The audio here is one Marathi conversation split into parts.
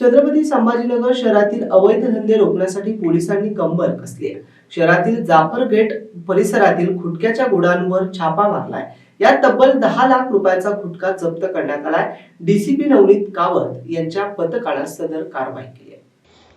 छत्रपती संभाजीनगर शहरातील अवैध धंदे रोखण्यासाठी पोलिसांनी कंबर कसली आहे? शहरातील जाफर गेट परिसरातील खुटक्याच्या गोडांवर छापा मारलाय. यात तब्बल दहा लाख रुपयाचा खुटका जप्त करण्यात आलाय. डीसीपी नवनीत कावत यांच्या पथकाला सदर कारवाई केली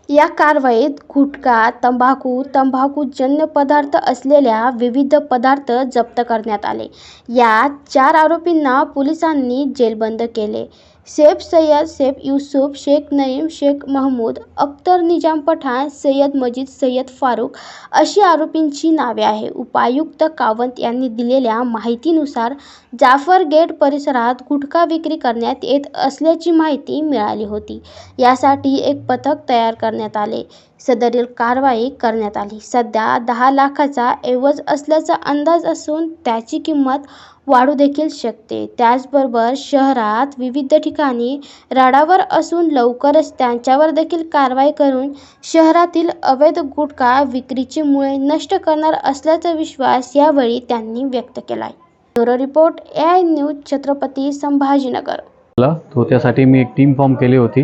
या कारवाईत गुटखा तंबाखू तंबाखूजन्य पदार्थ असलेल्या विविध पदार्थ जप्त करण्यात आले. यात चार आरोपींना पोलिसांनी जेलबंद केले. शेख सय्यद शेख युसुफ शेख नईम शेख महमूद अख्तर निजाम पठाण सय्यद मजीद सय्यद फारूक अशी आरोपींची नावे आहे उपायुक्त कावंत यांनी दिलेल्या माहितीनुसार जाफर गेट परिसरात गुटखा विक्री करण्यात येत असल्याची माहिती मिळाली होती. यासाठी एक पथक तयार करण्यात आले. सदरील कारवाई करण्यात आली. सध्या दहा लाखाचा एवज असल्याचा अंदाज असून त्याची किंमत वाढू देखील शकते. त्याचबरोबर शहरात विविध ठिकाणी राडावर असून लवकरच त्यांच्यावर देखील कारवाई करून शहरातील अवैध गुटखा विक्रीची मुळे नष्ट करणार असल्याचा विश्वास यावेळी त्यांनी व्यक्त केला bureau report A I news Chhatrapati Sambhajinagar. तो त्यासाठी मी एक टीम फॉर्म केली होती.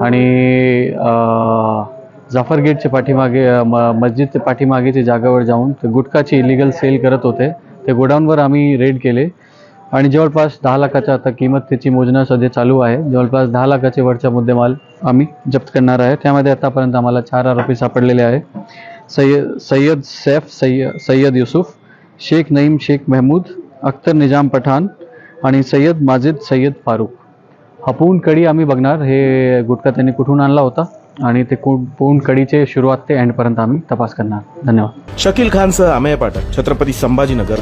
आणि अ, जाफर गेटच्या पाठीमागे म मस्जिदच्या पाठीमागेच्या जागेवर जाऊन ते गुटखाची इलिगल सेल करत होते. ते गोडाऊनवर आम्ही रेड केले. आणि जवळपास दहा लाखाच्या आता किंमत त्याची मोजणं सध्या चालू आहे. जवळपास दहा लाखाचे वरचा मुद्देमाल आम्ही जप्त करणार आहे. त्यामध्ये आतापर्यंत आम्हाला चार आरोपी सापडलेले आहे. सय्यद सय्यद सैफ सय्य सय्यद युसुफ शेख नईम शेख महमूद अख्तर निजाम पठाण आणि सय्यद माजिद सय्यद फारूक हपून कडी आम्ही बघणार. हे गुटखा त्यांनी कुठून आणला होता? आणि ते कु- पूर्ण कडीचे सुरुवात ते एंडपर्यंत आम्ही तपास करणार. धन्यवाद. शकील खानसह अमेय पाठक छत्रपती संभाजीनगर